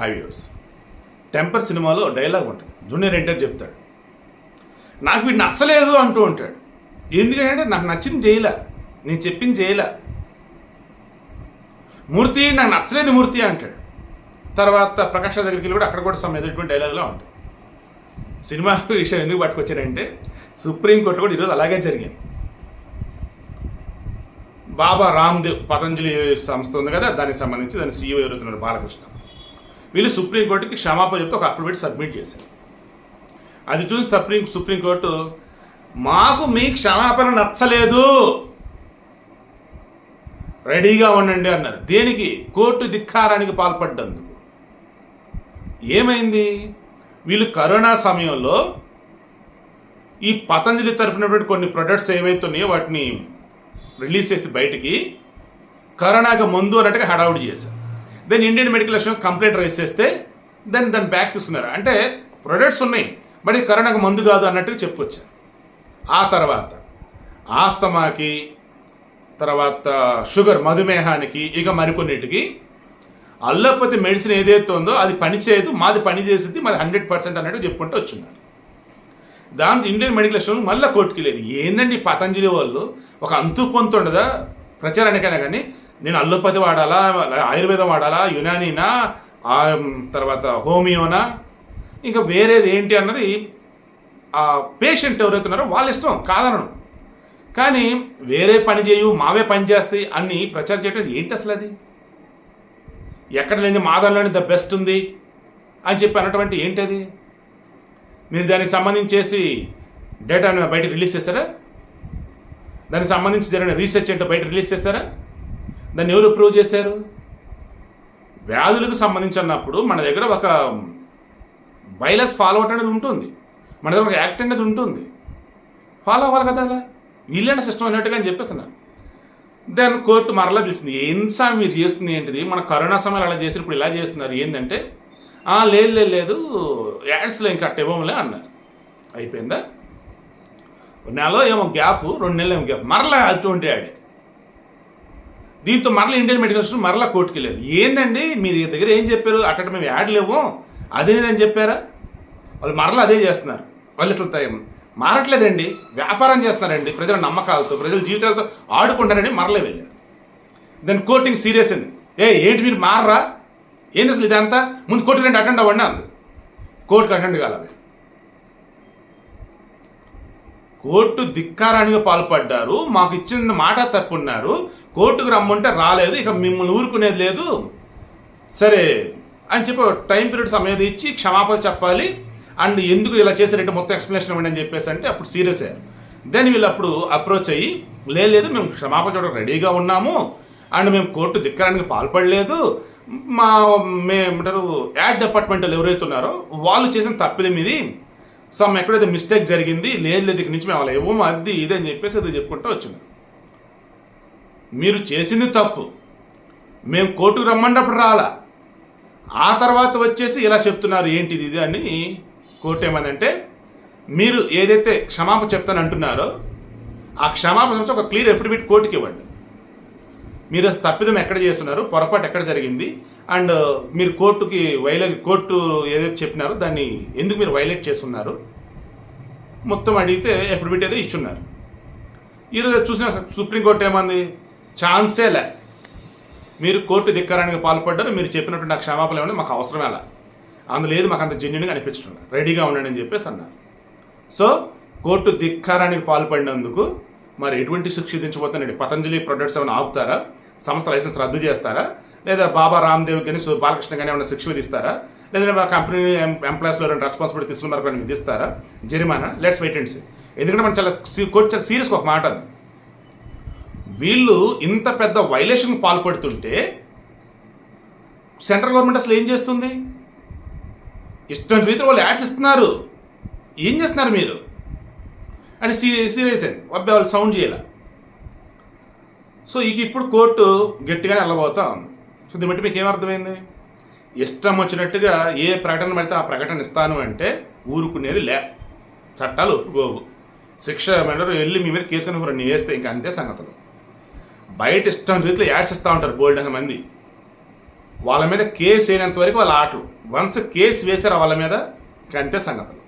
హైవ్యూస్ టెంపర్ సినిమాలో డైలాగ్ ఉంటుంది. జూనియర్ ఎన్టీఆర్ చెప్తాడు. నాకు వీడు నచ్చలేదు అంటూ ఉంటాడు. ఎందుకంటే నాకు నచ్చింది చేయలే నేను చెప్పింది చేయలే మూర్తి నాకు నచ్చలేదు మూర్తి అంటాడు. తర్వాత ప్రకాష్ దగ్గరికి వెళ్ళి కూడా అక్కడ కూడా సమ్ ఎదుటి డైలాగ్లో ఉంటుంది. సినిమా విషయం ఎందుకు పట్టుకొచ్చారంటే సుప్రీంకోర్టు కూడా ఈరోజు అలాగే జరిగింది. బాబా రామ్దేవ్ పతంజలి సంస్థ ఉంది కదా దానికి సంబంధించి దాని సీఈఓ ఎవరుతున్నాడు బాలకృష్ణ. వీళ్ళు సుప్రీంకోర్టుకి క్షమాపణ చెప్తే ఒక అఫిడవిట్ సబ్మిట్ చేశారు. అది చూసి సుప్రీం సుప్రీంకోర్టు మాకు మీ క్షమాపణ నచ్చలేదు. రెడీగా ఉండండి అన్నారు. దేనికి? కోర్టు ధిక్కారానికి పాల్పడ్డందుకు. ఏమైంది? వీళ్ళు కరోనా సమయంలో ఈ పతంజలి తరఫునటువంటి కొన్ని ప్రొడక్ట్స్ ఏవైతున్నాయో వాటిని రిలీజ్ చేసి బయటికి కరోనాకి ముందు అన్నట్టుగా హడావుడి చేశారు. Then Indian medical association complaint raise చేస్తే దెన్ దాన్ని బ్యాక్ తీస్తున్నారు అంటే ప్రొడక్ట్స్ ఉన్నాయి బట్ ఇది కరోనాకు మందు కాదు అన్నట్టుగా చెప్పొచ్చు. ఆ తర్వాత ఆస్తమాకి తర్వాత షుగర్ మధుమేహానికి ఇక మరికొన్నిటికి అల్లోపతి మెడిసిన్ ఏదైతే ఉందో అది పని చేయదు మాది పని చేసేది మాది హండ్రెడ్ పర్సెంట్ అన్నట్టు చెప్పుకుంటూ వచ్చున్నారు. దాంతో ఇండియన్ మెడికల్ అసోసియేషన్ మళ్ళీ కోర్టుకి లేరు ఏందండి పతంజలి వాళ్ళు? ఒక అంతు పొంతుండదా ప్రచారానికైనా కానీ నేను అల్లోపతి వాడాలా ఆయుర్వేదం వాడాలా యునానీనా తర్వాత హోమియోనా? ఇంకా వేరేది ఏంటి అన్నది ఆ పేషెంట్ ఎవరైతే ఉన్నారో వాళ్ళ ఇష్టం కాదనను. కానీ వేరే పని చేయు మావే పని చేస్తాయి అని ప్రచారం చేయడం ఏంటి అసలు అది? ఎక్కడ లేని మాదంలోని ద బెస్ట్ ఉంది అని చెప్పి అన్నటువంటి ఏంటి అది? మీరు దానికి సంబంధించి డేటాను బయట రిలీజ్ చేస్తారా దానికి సంబంధించి జరిగిన రీసెర్చ్ ఏంటో బయట రిలీజ్ చేస్తారా దాన్ని ఎవరు ప్రూవ్ చేశారు? వ్యాధులకు సంబంధించి అన్నప్పుడు మన దగ్గర ఒక వైలస్ ఫాలో అవుట్ అనేది ఉంటుంది. మన దగ్గర ఒక యాక్ట్ అనేది ఉంటుంది. ఫాలో అవ్వాలి కదా అలా? వీళ్ళైన సిస్టమ్ అన్నట్టుగా అని చెప్పేస్తున్నాను. దెన్ కోర్టు మరలా పిలిచింది ఎన్సా మీరు చేస్తుంది ఏంటిది? మన కరోనా సమయంలో అలా చేసి ఇప్పుడు ఇలా చేస్తున్నారు ఏంటంటే లేదు లేదు లేదు యాడ్స్లో ఇంకా అట్ట ఇవ్వములే అన్నారు. అయిపోయిందా? నెలలో ఏమో గ్యాప్ రెండు నెలలు ఏమో గ్యాప్ మరలా అటువంటి యాడ్. దీంతో మరలా ఇండియన్ మెడికల్ అసోసియేషన్ మరలా కోర్టుకి వెళ్ళారు. ఏందండి? మీ దగ్గర ఏం చెప్పారు? అట్ట మేము యాడ్ లేవు. అదేదని చెప్పారా? వాళ్ళు మరలా అదే చేస్తున్నారు. వాళ్ళు అసలు మారట్లేదండి. వ్యాపారం చేస్తున్నారండి. ప్రజల నమ్మకాలతో ప్రజల జీవితాలతో ఆడుకుంటారని మరలే వెళ్ళారు. దాని కోర్టింగ్ సీరియస్ అండి. ఏ ఏంటి మీరు మారరా? ఏంది అసలు ఇదంతా? ముందు కోర్టు రండి అటెండ్ అవ్వండి అంది. కోర్టుకు అటెండ్ కాలేదు కోర్టు ధిక్కారానికి పాల్పడ్డారు. మాకు ఇచ్చిన మాట తప్పున్నారు. కోర్టుకు రమ్మంటే రాలేదు. ఇక మిమ్మల్ని ఊరుకునేది లేదు. సరే అని చెప్పి టైం పీరియడ్ సమయం ఇచ్చి క్షమాపణ చెప్పాలి. అండ్ ఎందుకు ఇలా చేశారంటే మొత్తం ఎక్స్ప్లెనేషన్ ఇవ్వండి అని చెప్పేసి అంటే అప్పుడు సీరియస్ అయ్యారు. దెన్ వీళ్ళు అప్పుడు అప్రోచ్ అయ్యి లేదు మేము క్షమాపణ చూడడం రెడీగా ఉన్నాము. అండ్ మేము కోర్టు ధిక్కారానికి పాల్పడలేదు. మా మేమంటారు యాడ్ డిపార్ట్మెంట్ ఎవరైతే ఉన్నారో వాళ్ళు చేసిన తప్పిదం ఇది. సమ్ ఎక్కడైతే మిస్టేక్ జరిగింది లేదు లేదు ఇక్కడి నుంచి మేము అలా ఇవ్వము అది ఇది అని చెప్పేసి అది చెప్పుకుంటూ వచ్చింది. మీరు చేసింది తప్పు. మేము కోర్టుకు రమ్మన్నప్పుడు రాలా. ఆ తర్వాత వచ్చేసి ఇలా చెప్తున్నారు ఏంటిది ఇది అని కోర్టు ఏమందంటే మీరు ఏదైతే క్షమాపణ చెప్తాను అంటున్నారో ఆ క్షమాపణ ఒక క్లియర్ ఎఫిడవిట్ కోర్టుకి ఇవ్వండి. మీరు అసలు తప్పిదం ఎక్కడ చేస్తున్నారు? పొరపాటు ఎక్కడ జరిగింది? అండ్ uh, మీరు కోర్టుకి వైలేట్ కోర్టు ఏదైతే చెప్పినారో దాన్ని ఎందుకు మీరు వైలేట్ చేస్తున్నారు? మొత్తం అడిగితే ఎఫిడవిట్ ఏదో ఇచ్చున్నారు. ఈరోజు చూసిన సుప్రీంకోర్టు ఏమంది? ఛాన్సే లే. మీరు కోర్టు ధిక్కారానికి పాల్పడ్డారు మీరు చెప్పినట్టు నాకు క్షమాపణ ఏమన్నా మాకు అవసరం అలా అందులో లేదు మాకు అంత జెన్యున్గా అనిపించడం రెడీగా ఉండండి అని చెప్పేసి అన్నారు. సో కోర్టు ధిక్కారానికి పాల్పడినందుకు మరి ఎటువంటి శిక్ష విధించబోతుందండి పతంజలి ప్రొడక్ట్స్ ఏమైనా ఆపుతారా? సంస్థ లైసెన్స్ రద్దు చేస్తారా? లేదా బాబా రామ్దేవ్ కానీ సు- బాలకృష్ణ కానీ ఏమైనా శిక్ష విధిస్తారా? లేదంటే మా కంపెనీ ఎంప్లాయీస్లో ఎవరైనా రెస్పాన్సిబిలిటీ తీసుకున్నారు కానీ విధిస్తారా? జరిమానా? లెట్స్ వెయిట్ అండ్ సీ ఎందుకంటే మనం చాలా కోర్టు చాలా సీరియస్గా ఒక మాట అది వీళ్ళు ఇంత పెద్ద వైలేషన్ పాల్పడుతుంటే సెంట్రల్ గవర్నమెంట్ అసలు ఏం చేస్తుంది? ఇష్టం రీతిలో వాళ్ళు యాడ్స్ ఇస్తున్నారు. ఏం చేస్తున్నారు మీరు? అని సీరియస్ సీరియస్ అయింది. అబ్బాయి వాళ్ళు సౌండ్ చేయాల. సో ఇక ఇప్పుడు కోర్టు గట్టిగానే వెళ్ళబోతా ఉంది. సో దీన్ని బట్టి మీకు ఏమర్థమైంది? ఇష్టం వచ్చినట్టుగా ఏ ప్రకటన పడితే ఆ ప్రకటన ఇస్తాను అంటే ఊరుకునేది లే. చట్టాలు ఒప్పుకోవు. శిక్ష మేడం వెళ్ళి మీ మీద కేసు కనుక రెండు వేస్తే ఇంకా అంతే సంగతులు. బయట ఇష్టం రీతిలో యాడ్స్ ఇస్తూ ఉంటారు బోల్డ్ మంది. వాళ్ళ మీద కేసు వేయనంత వరకు వాళ్ళ ఆటలు. వన్స్ కేసు వేశారు వాళ్ళ మీద ఇంకా అంతే సంగతులు.